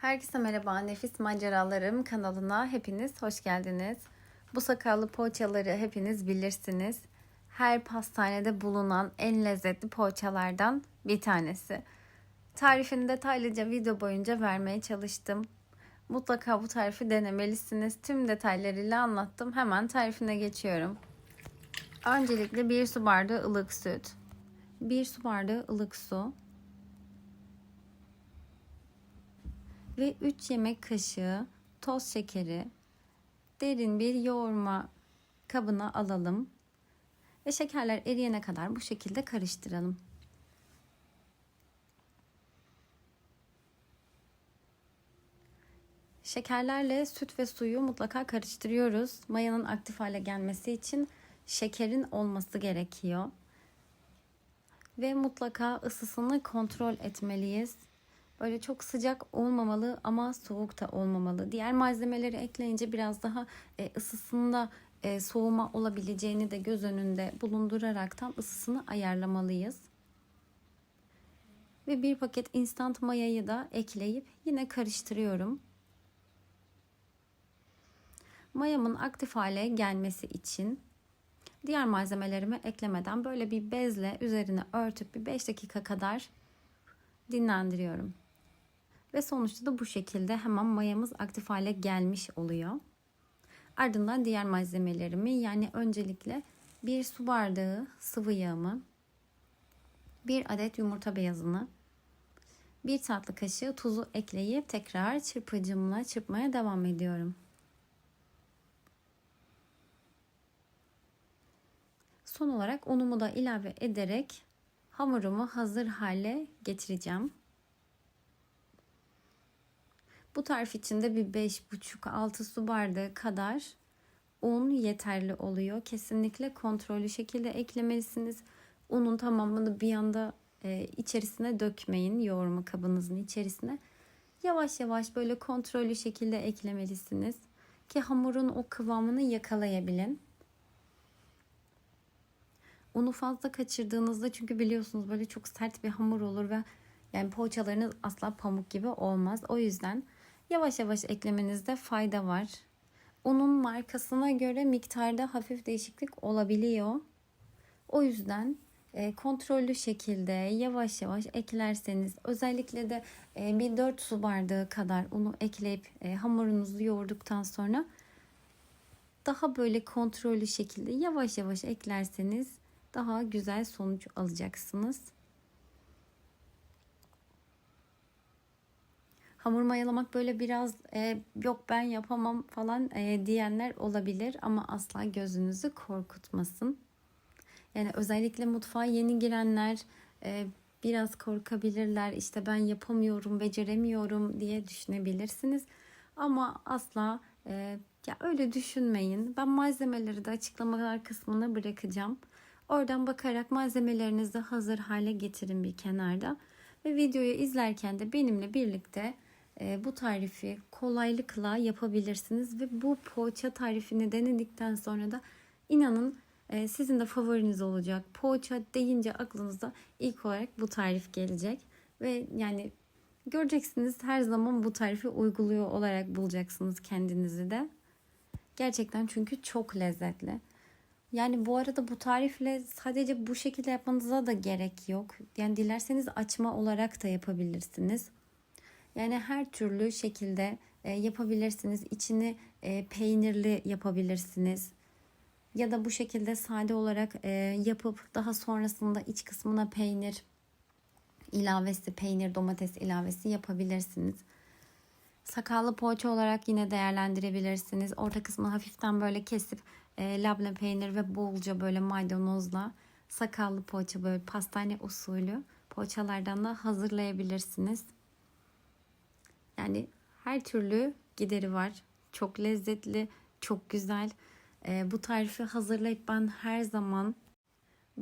Herkese merhaba Nefis Maceralarım kanalına hepiniz hoş geldiniz. Bu sakallı poğaçaları hepiniz bilirsiniz. Her pastanede bulunan en lezzetli poğaçalardan bir tanesi. Tarifini detaylıca video boyunca vermeye çalıştım. Mutlaka bu tarifi denemelisiniz. Tüm detaylarıyla anlattım. Hemen tarifine geçiyorum. Öncelikle bir su bardağı ılık süt, bir su bardağı ılık su, ve 3 yemek kaşığı toz şekeri derin bir yoğurma kabına alalım. Ve şekerler eriyene kadar bu şekilde karıştıralım. Şekerlerle süt ve suyu mutlaka karıştırıyoruz. Mayanın aktif hale gelmesi için şekerin olması gerekiyor. Ve mutlaka ısısını kontrol etmeliyiz. Böyle çok sıcak olmamalı ama soğuk da olmamalı. Diğer malzemeleri ekleyince biraz daha e, ısısında e, soğuma olabileceğini de göz önünde bulunduraraktan ısısını ayarlamalıyız. Ve bir paket instant mayayı da ekleyip yine karıştırıyorum. Mayamın aktif hale gelmesi için diğer malzemelerimi eklemeden böyle bir bezle üzerine örtüp bir 5 dakika kadar dinlendiriyorum. Ve sonuçta da bu şekilde hemen mayamız aktif hale gelmiş oluyor. Ardından diğer malzemelerimi yani öncelikle bir su bardağı sıvı yağımı, bir adet yumurta beyazını, bir tatlı kaşığı tuzu ekleyip tekrar çırpıcımla çırpmaya devam ediyorum. Son olarak unumu da ilave ederek hamurumu hazır hale getireceğim. Bu tarif için de bir 5,5-6 su bardağı kadar un yeterli oluyor. Kesinlikle kontrollü şekilde eklemelisiniz. Unun tamamını bir anda e, içerisine dökmeyin yoğurma kabınızın içerisine. Yavaş yavaş böyle kontrollü şekilde eklemelisiniz ki hamurun o kıvamını yakalayabilin. Unu fazla kaçırdığınızda çünkü biliyorsunuz böyle çok sert bir hamur olur ve yani poğaçalarınız asla pamuk gibi olmaz. O yüzden yavaş yavaş eklemenizde fayda var. Unun markasına göre miktarda hafif değişiklik olabiliyor. O yüzden e, kontrollü şekilde yavaş yavaş eklerseniz özellikle de e, bir 4 su bardağı kadar unu ekleyip e, hamurunuzu yoğurduktan sonra daha böyle kontrollü şekilde yavaş yavaş eklerseniz daha güzel sonuç alacaksınız. Hamur mayalamak böyle biraz e, yok ben yapamam falan e, diyenler olabilir ama asla gözünüzü korkutmasın. Yani özellikle mutfağa yeni girenler e, biraz korkabilirler. İşte ben yapamıyorum, beceremiyorum diye düşünebilirsiniz. Ama asla e, ya öyle düşünmeyin. Ben malzemeleri de açıklamalar kısmına bırakacağım. Oradan bakarak malzemelerinizi hazır hale getirin bir kenarda. Ve videoyu izlerken de benimle birlikte bu tarifi kolaylıkla yapabilirsiniz ve bu poğaça tarifini denedikten sonra da inanın e, sizin de favoriniz olacak. Poğaça deyince aklınıza ilk olarak bu tarif gelecek ve yani göreceksiniz her zaman bu tarifi uyguluyor olarak bulacaksınız kendinizi de. Gerçekten çünkü çok lezzetli. Yani bu arada bu tarifle sadece bu şekilde yapmanıza da gerek yok. Yani dilerseniz açma olarak da yapabilirsiniz. Yani her türlü şekilde e, yapabilirsiniz. İçini e, peynirli yapabilirsiniz. Ya da bu şekilde sade olarak e, yapıp daha sonrasında iç kısmına peynir ilavesi, peynir domates ilavesi yapabilirsiniz. Sakallı poğaça olarak yine değerlendirebilirsiniz. Orta kısmını hafiften böyle kesip e, labne peynir ve bolca böyle maydanozla sakallı poğaça böyle pastane usulü poğaçalardan da hazırlayabilirsiniz. Yani her türlü gideri var. Çok lezzetli, çok güzel. E, bu tarifi hazırlayıp ben her zaman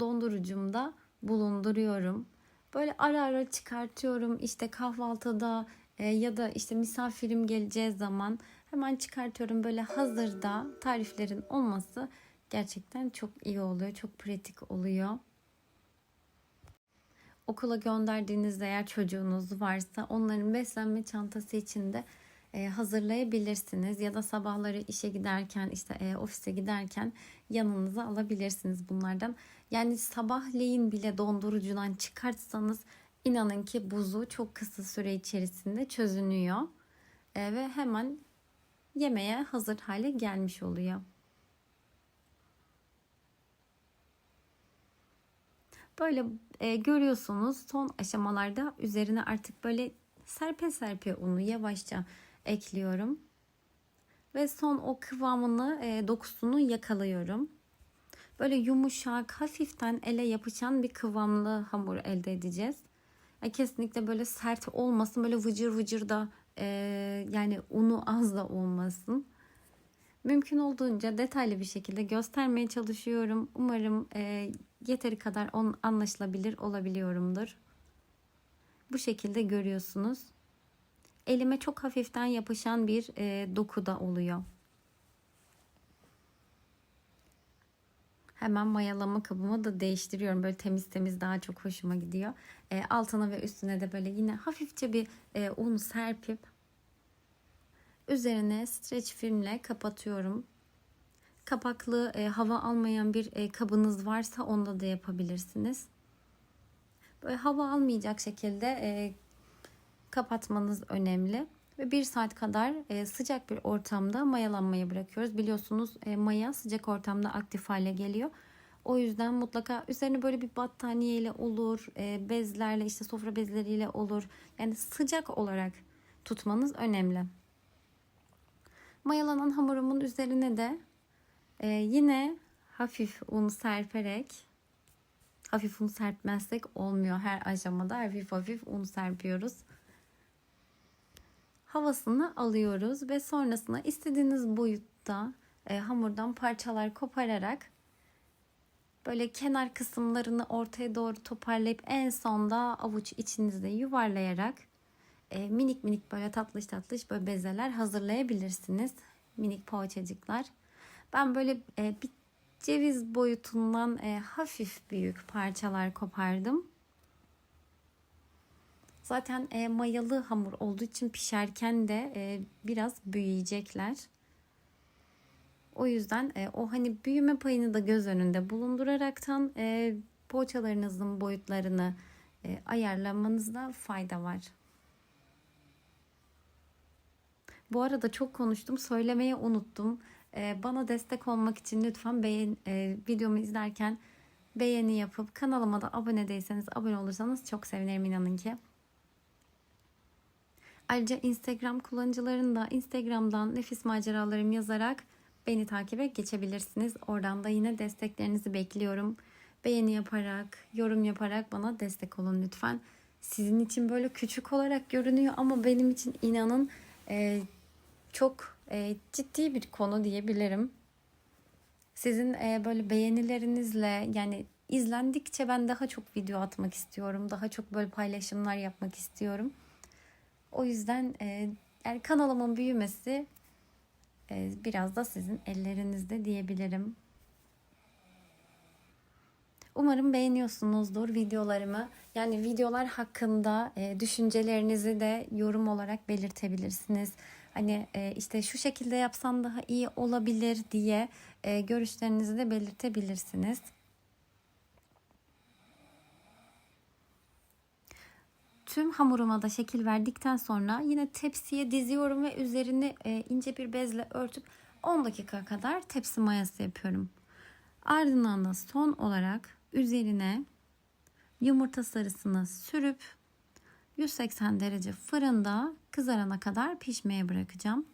dondurucumda bulunduruyorum. Böyle ara ara çıkartıyorum. İşte kahvaltıda e, ya da işte misafirim geleceği zaman hemen çıkartıyorum. Böyle hazırda tariflerin olması gerçekten çok iyi oluyor. Çok pratik oluyor. Okula gönderdiğinizde eğer çocuğunuz varsa onların beslenme çantası içinde e, hazırlayabilirsiniz ya da sabahları işe giderken işte e, ofise giderken yanınıza alabilirsiniz bunlardan. Yani sabahleyin bile dondurucudan çıkartsanız inanın ki buzu çok kısa süre içerisinde çözünüyor E, ve hemen yemeğe hazır hale gelmiş oluyor. Böyle e, görüyorsunuz son aşamalarda üzerine artık böyle serpe serpe unu yavaşça ekliyorum. Ve son o kıvamını, e, dokusunu yakalıyorum. Böyle yumuşak, hafiften ele yapışan bir kıvamlı hamur elde edeceğiz. Yani kesinlikle böyle sert olmasın, böyle vıcır vıcır da e, yani unu az da olmasın. Mümkün olduğunca detaylı bir şekilde göstermeye çalışıyorum. Umarım e, yeteri kadar on, anlaşılabilir olabiliyorumdur. Bu şekilde görüyorsunuz. Elime çok hafiften yapışan bir e, doku da oluyor. Hemen mayalama kabımı da değiştiriyorum. Böyle temiz temiz daha çok hoşuma gidiyor. E, altına ve üstüne de böyle yine hafifçe bir e, un serpip üzerine streç filmle kapatıyorum. Kapaklı e, hava almayan bir e, kabınız varsa onda da yapabilirsiniz. Böyle hava almayacak şekilde e, kapatmanız önemli. Ve bir saat kadar e, sıcak bir ortamda mayalanmaya bırakıyoruz. Biliyorsunuz e, maya sıcak ortamda aktif hale geliyor. O yüzden mutlaka üzerine böyle bir battaniyeyle olur, e, bezlerle işte sofra bezleriyle olur. Yani sıcak olarak tutmanız önemli. Mayalanan hamurumun üzerine de e, yine hafif un serperek hafif un serpmezsek olmuyor her aşamada hafif hafif un serpiyoruz havasını alıyoruz ve sonrasında istediğiniz boyutta e, hamurdan parçalar kopararak böyle kenar kısımlarını ortaya doğru toparlayıp en sonda avuç içinizde yuvarlayarak e, minik minik böyle tatlış tatlış böyle bezeler hazırlayabilirsiniz. Minik poğaçacıklar. Ben böyle e, bir ceviz boyutundan e, hafif büyük parçalar kopardım. Zaten e, mayalı hamur olduğu için pişerken de e, biraz büyüyecekler. O yüzden e, o hani büyüme payını da göz önünde bulunduraraktan e, poğaçalarınızın boyutlarını e, ayarlamanızda fayda var. Bu arada çok konuştum. Söylemeyi unuttum. E, bana destek olmak için lütfen beğen, e, videomu izlerken beğeni yapıp kanalıma da abone değilseniz abone olursanız çok sevinirim inanın ki. Ayrıca Instagram kullanıcıların da Instagram'dan nefis maceralarım yazarak beni takibe geçebilirsiniz. Oradan da yine desteklerinizi bekliyorum. Beğeni yaparak, yorum yaparak bana destek olun lütfen. Sizin için böyle küçük olarak görünüyor ama benim için inanın e, çok e, ciddi bir konu diyebilirim. Sizin e, böyle beğenilerinizle yani izlendikçe ben daha çok video atmak istiyorum. Daha çok böyle paylaşımlar yapmak istiyorum. O yüzden e, yani kanalımın büyümesi e, biraz da sizin ellerinizde diyebilirim. Umarım beğeniyorsunuzdur videolarımı. Yani videolar hakkında e, düşüncelerinizi de yorum olarak belirtebilirsiniz. Hani e, işte şu şekilde yapsam daha iyi olabilir diye e, görüşlerinizi de belirtebilirsiniz. Tüm hamuruma da şekil verdikten sonra yine tepsiye diziyorum ve üzerini e, ince bir bezle örtüp 10 dakika kadar tepsi mayası yapıyorum. Ardından da son olarak üzerine yumurta sarısını sürüp 180 derece fırında kızarana kadar pişmeye bırakacağım.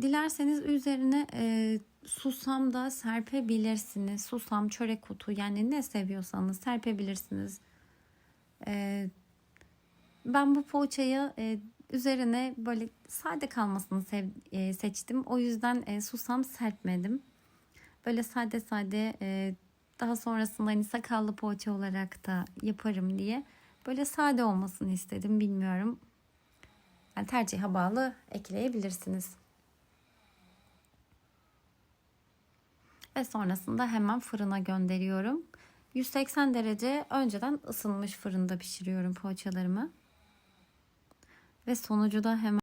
Dilerseniz üzerine e, susam da serpebilirsiniz. Susam, çörek kutu yani ne seviyorsanız serpebilirsiniz. E, ben bu poğaçayı e, üzerine böyle sade kalmasını sev, e, seçtim. O yüzden e, susam serpmedim. Böyle sade sade e, daha sonrasında hani sakallı poğaça olarak da yaparım diye böyle sade olmasını istedim. Bilmiyorum. Yani tercihe bağlı ekleyebilirsiniz. Ve sonrasında hemen fırına gönderiyorum. 180 derece önceden ısınmış fırında pişiriyorum poğaçalarımı. Ve sonucu da hemen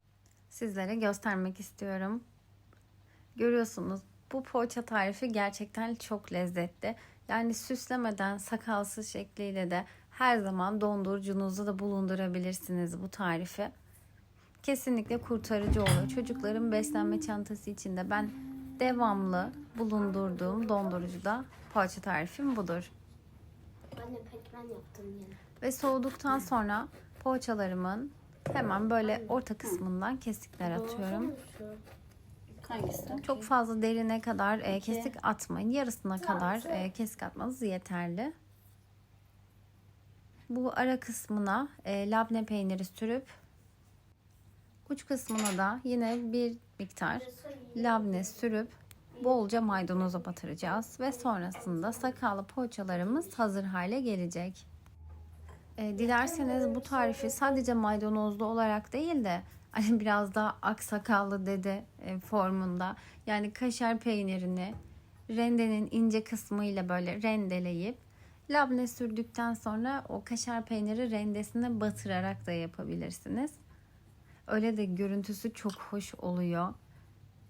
sizlere göstermek istiyorum. Görüyorsunuz bu poğaça tarifi gerçekten çok lezzetli. Yani süslemeden sakalsız şekliyle de her zaman dondurucunuzda da bulundurabilirsiniz bu tarifi. Kesinlikle kurtarıcı olur. Çocukların beslenme çantası içinde ben devamlı bulundurduğum dondurucuda poğaça tarifim budur. Anne pekmen yaptım yine. Ve soğuduktan sonra poğaçalarımın hemen böyle orta kısmından kesikler atıyorum. Hangisi? Çok fazla derine kadar e, kesik atmayın. Yarısına kadar e, kesik atmanız yeterli. Bu ara kısmına e, labne peyniri sürüp uç kısmına da yine bir miktar labne sürüp bolca maydanoza batıracağız ve sonrasında sakallı poğaçalarımız hazır hale gelecek. E, dilerseniz bu tarifi sadece maydanozlu olarak değil de hani biraz daha aksakallı dede e, formunda yani kaşar peynirini rendenin ince kısmıyla böyle rendeleyip labne sürdükten sonra o kaşar peyniri rendesine batırarak da yapabilirsiniz. Öyle de görüntüsü çok hoş oluyor.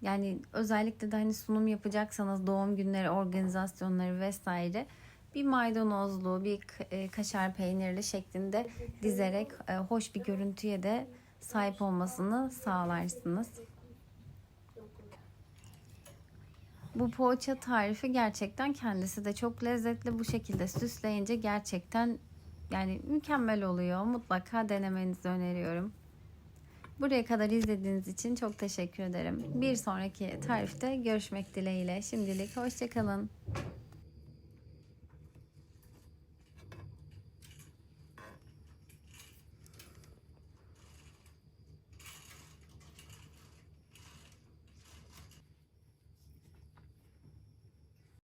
Yani özellikle de hani sunum yapacaksanız doğum günleri organizasyonları vesaire bir maydanozlu, bir e, kaşar peynirli şeklinde dizerek e, hoş bir görüntüye de sahip olmasını sağlarsınız. Bu poğaça tarifi gerçekten kendisi de çok lezzetli. Bu şekilde süsleyince gerçekten yani mükemmel oluyor. Mutlaka denemenizi öneriyorum. Buraya kadar izlediğiniz için çok teşekkür ederim. Bir sonraki tarifte görüşmek dileğiyle. Şimdilik hoşçakalın.